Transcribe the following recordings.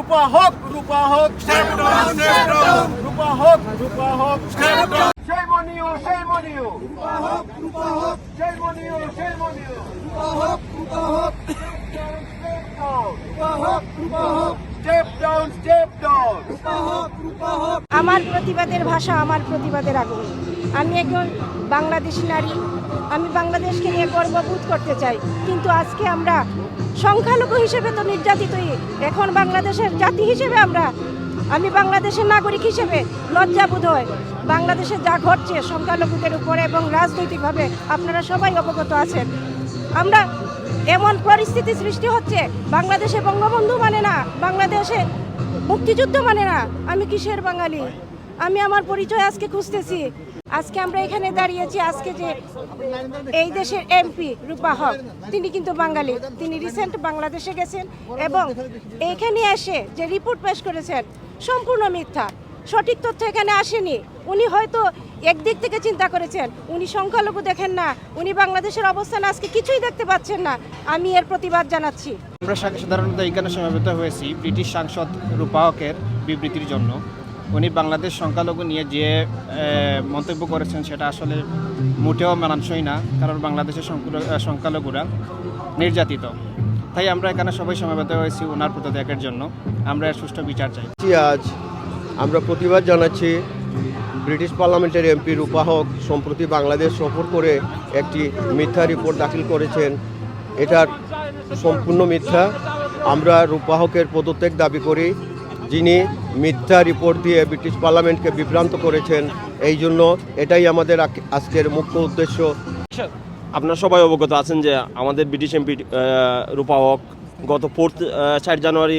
রূপা হোক রূপা হোক রূপা হোক রূপা হোক সেই মনিও সেই মনিও সেই মনিও সেই মনিও স্টেপ ডাউন স্টেপ ডাউন আমার প্রতিবাদের ভাষা আমার প্রতিবাদের আগুন আমি একজন বাংলাদেশি নারী আমি বাংলাদেশকে নিয়ে গর্ববোধ করতে চাই কিন্তু আজকে আমরা সংখ্যালঘু হিসেবে তো নির্যাতিতই। এখন বাংলাদেশের জাতি হিসেবে আমরা, আমি বাংলাদেশের নাগরিক হিসেবে লজ্জাবোধ হয় বাংলাদেশে যা ঘটছে সংখ্যালঘুদের উপরে এবং রাজনৈতিকভাবে আপনারা সবাই অবগত আছেন। আমরা এমন পরিস্থিতি সৃষ্টি হচ্ছে, বাংলাদেশে বঙ্গবন্ধু মানে না, বাংলাদেশে মুক্তিযুদ্ধ মানে না। আমি কিসের বাঙালি? আমি আমার পরিচয় আজকে খুঁজতেছি। আজকে আমরা এখানে দাঁড়িয়েছি, আজকে যে এই দেশের এমপি রূপা হক, তিনি কিন্তু বাঙালি। তিনি রিসেন্ট বাংলাদেশে গেছেন এবং এখানে এসে যে রিপোর্ট পেশ করেছেন, সম্পূর্ণ মিথ্যা। সঠিক তথ্য এখানে আসেনি। উনি হয়তো একদিক থেকে চিন্তা করেছেন, উনি সংখ্যালঘু দেখেন না, উনি বাংলাদেশের অবস্থান আজকে কিছুই দেখতে পাচ্ছেন না। আমি এর প্রতিবাদ জানাচ্ছি। আমরা সাধারণত এখানে সমাবেত হয়েছি ব্রিটিশ সাংসদ রূপাহকের বিবৃতির জন্য। উনি বাংলাদেশ সংখ্যালঘু নিয়ে যে মন্তব্য করেছেন সেটা আসলে মোটেও মানানসই না, কারণ বাংলাদেশের সংখ্যা- সংখ্যালঘুরা নির্যাতিত। তাই আমরা এখানে সবাই সমবেত হয়েছি ওনার পদত্যাগের জন্য। আমরা এর সুষ্ঠু বিচার চাই। আছি আজ আমরা প্রতিবাদ জানাচ্ছি ব্রিটিশ পার্লামেন্টের এমপি রূপাহক সম্প্রতি বাংলাদেশ সফর করে একটি মিথ্যা রিপোর্ট দাখিল করেছেন। এটার সম্পূর্ণ মিথ্যা। আমরা রূপাহকের পদত্যাগ দাবি করি, যিনি মিথ্যা রিপোর্ট দিয়ে ব্রিটিশ পার্লামেন্টকে বিভ্রান্ত করেছেন, এই জন্য এটাই আমাদের আজকের মুখ্য উদ্দেশ্য। আপনার সবাই অবগত আছেন যে আমাদের ব্রিটিশ এমপি রূপাহক গত ফোর্থ চার জানুয়ারি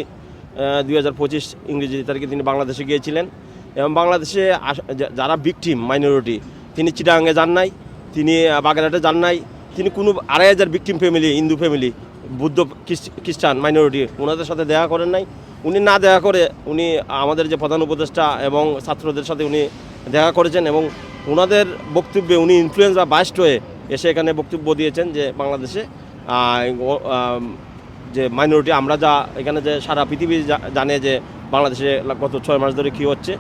দুই হাজার পঁচিশ ইংরেজি তারিখে তিনি বাংলাদেশে গিয়েছিলেন এবং বাংলাদেশে যারা ভিকটিম মাইনরিটি তিনি চিটাগাঙে যান নাই, তিনি বাগেরহাটে যান নাই, তিনি কোনো আড়াই হাজার victim family Hindu family Buddha খ্রিস্টান মাইনরিটি ওনাদের সাথে দেখা করেন নাই। উনি না দেখা করে উনি আমাদের যে প্রধান উপদেষ্টা এবং ছাত্রদের সাথে উনি দেখা করেছেন এবং ওনাদের বক্তব্যে উনি ইনফ্লুয়েন্স বা বাস্ট হয়ে এসে এখানে বক্তব্য দিয়েছেন যে বাংলাদেশে যে মাইনরিটি আমরা যা এখানে যে সারা পৃথিবী জানে যে বাংলাদেশে গত ছয় মাস ধরে কী হচ্ছে,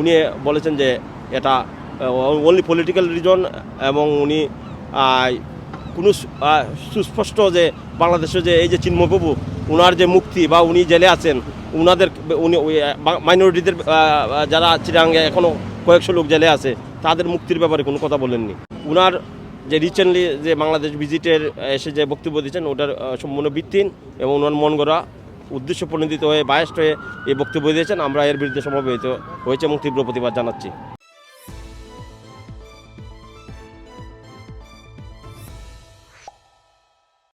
উনি বলেছেন যে এটা অনলি পলিটিক্যাল রিজন এবং উনি কোনো সুস্পষ্ট যে বাংলাদেশে যে এই যে চিন্ময়বাবু ওনার যে মুক্তি বা উনি জেলে আছেন ওনাদের উনি মাইনরিটিদের যারা চিরাঙ্গে এখনও কয়েকশো লোক জেলে আছে, তাদের মুক্তির ব্যাপারে কোনো কথা বলেননি। ওনার যে রিসেন্টলি যে বাংলাদেশ ভিজিটের এসে যে বক্তব্য দিয়েছেন, ওটার সম্পূর্ণ ভিত্তিহীন এবং ওনার মন গড়া উদ্দেশ্য প্রণোদিত হয়ে বায়াস্ট হয়ে এই বক্তব্য দিয়েছেন। আমরা এর বিরুদ্ধে সমবেত হয়েছে এবং তীব্র প্রতিবাদ জানাচ্ছি।